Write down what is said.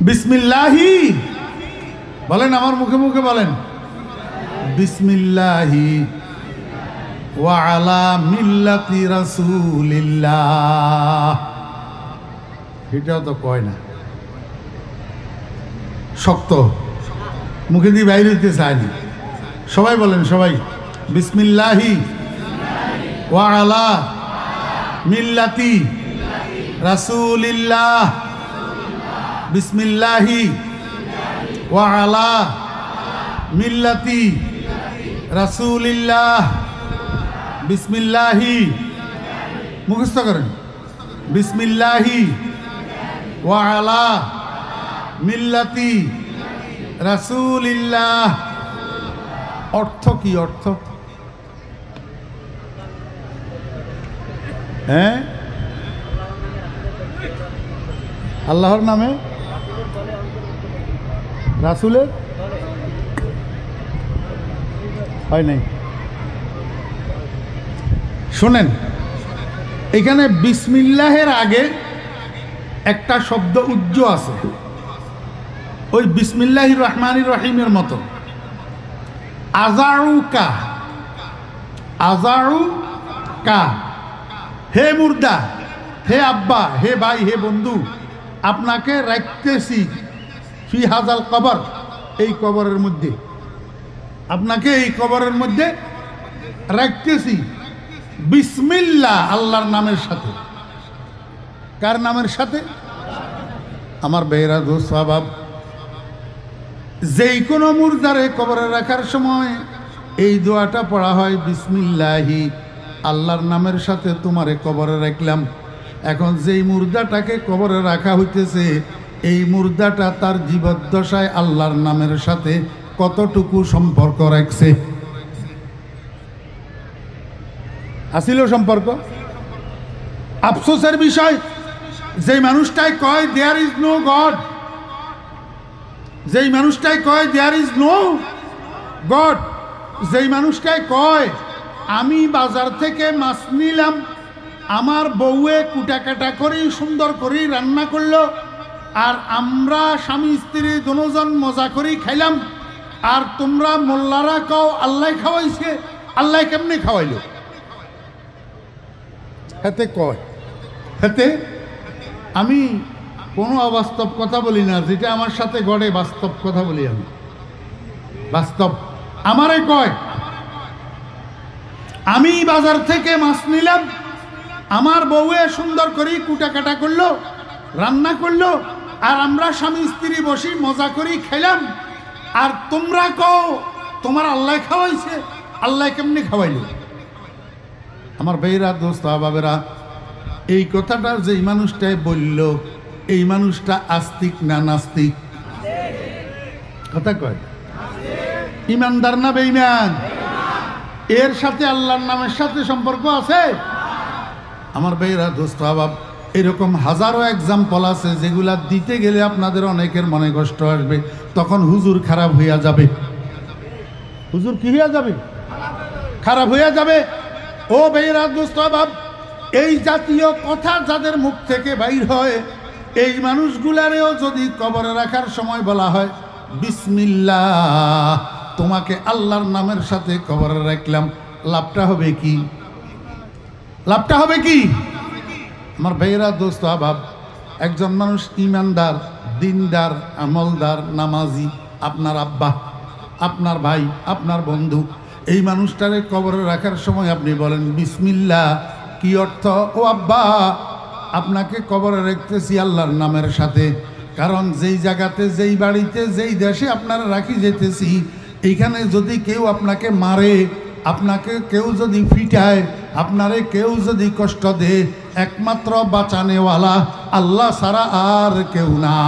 বিসমিল্লাহি। বলেন, আমার মুখে মুখে বলেন। বিসমিল্লাহি ওয়া আলা মিল্লাতি রাসূলিল্লাহ। এটাও তো কয় না। শক্ত। মুখে দিয়ে বাইরে হইতে চায়নি সবাই বলেন, সবাই। বিসমিল্লাহি ওয়া আলা মিল্লাতি রাসূলিল্লাহ। বিসমিল্লাহি ওয়া আলা মিল্লাতি রাসূলিল্লাহ। বিসমিল্লাহি। মুখস্থ করেন। বিসমিল্লাহি ওয়া আলা মিল্লাতি রাসূলিল্লাহ। অর্থ কি অর্থ? হ্যাঁ? আল্লাহর নামে? রাসুলের? হয় নাই। শোনেন, এখানে বিসমিল্লাহের আগে একটা শব্দ উজ্জ আছে। ওই বিসমিল্লাহ রহমান রহিমের মতো। আজারু কা আজারু কা হে মুর্দা, হে আব্বা, হে ভাই, হে বন্ধু, আপনাকে রাখতেছি। ফি হাজাল কবর, এই কবরের মধ্যে। আপনাকে এই কবরের মধ্যে রাখতেছি বিসমিল্লা, আল্লাহর নামের সাথে। কার নামের সাথে? আমার বেহরা দোস্ত স্বভাব যেই কোনো মুর্দারে কবরে রাখার সময় এই দোয়াটা পড়া হয়, বিসমিল্লাহি, আল্লাহর নামের সাথে তোমারে কবরে রাখলাম। এখন যেই মুর্দাটাকে কবরে রাখা হইতেছে এই মুর্দাটা তার জীবদ্দশায় আল্লাহর নামের সাথে কতটুকু সম্পর্ক রাখছে? আসিল সম্পর্ক? আফসোসের বিষয়, যেই মানুষটাই কয় দেয়ার ইজ নো গড যেই মানুষটাই কয় দেয়ার ইজ নো গড যেই মানুষটাই কয়, আমি বাজার থেকে মাছ নিলাম, আমার বউয়ে কুটা কাটা করি সুন্দর করি রান্না করল আর আমরা স্বামী, স্ত্রী দুজন মজা করি খাইলাম। আর তোমরা মোল্লারা কও, আল্লাহ খাওয়াইছে, আল্লাহ কেমনে খাওয়াইলো? হাতে কয়, হাতে? আমি কোনো অবাস্তব কথা বলি না, যেটা আমার সাথে গড়ে বাস্তব কথা বলি আমি। বাস্তব। আমারে কয়, আমি বাজার থেকে মাছ নিলাম, আমার বউয়ে সুন্দর করে কুটা কাটা করল, রান্না করল আর আমরা স্বামী স্ত্রী বসি মজা করি, খেলাম। আর তোমরা কও, তোমার আল্লাহ খাওয়াইছে, আল্লাহ কেমনি খাওয়াইলো? আমার বেইরা দোস্ত বাবেরা এই কথাটা যেই মানুষটাই বলল, এই মানুষটা আস্তিক না নাস্তিক? কথা কয়। ইমানদার না বেইমান এর সাথে আল্লাহর নামের সাথে সম্পর্ক আছে? আমার বেইরা দোস্ত আবাব এরকম হাজারো এক্সাম্পল আছে যেগুলা দিতে গেলে আপনাদের অনেকের মনে কষ্ট আসবে। তখন হুজুর খারাপ হইয়া যাবে। হুজুর কি হইয়া যাবে? খারাপ হইয়া যাবে? ও বেইরা দোস্ত আবাব এই জাতীয় কথা যাদের মুখ থেকে বাইর হয়, এই মানুষগুলারেও যদি কবরে রাখার সময় বলা হয়, বিসমিল্লাহ, তোমাকে আল্লাহর নামের সাথে কবরে রাখলাম। লাভটা হবে কি? লাভটা হবে কি? আমার ভাইয়েরা, দোস্ত, আবাব, একজন মানুষ ইমানদার, দিনদার, আমলদার, নামাজি, আপনার আব্বা, আপনার ভাই, আপনার বন্ধু। এই মানুষটারে কবরে রাখার সময় আপনি বলেন বিসমিল্লা কি অর্থ? ও আব্বা, আপনাকে কবরে রাখতেছি আল্লাহর নামের সাথে। কারণ যেই জায়গাতে, যেই বাড়িতে, যেই দেশে আপনারা রাখি যেতেছি, এইখানে যদি কেউ আপনাকে মারে, আপনাকে কেউ যদি ফিটায়, আপনারে কেউ যদি কষ্ট দেয় একমাত্র বাঁচানেওয়ালা আল্লাহ সারা আর কেউ না।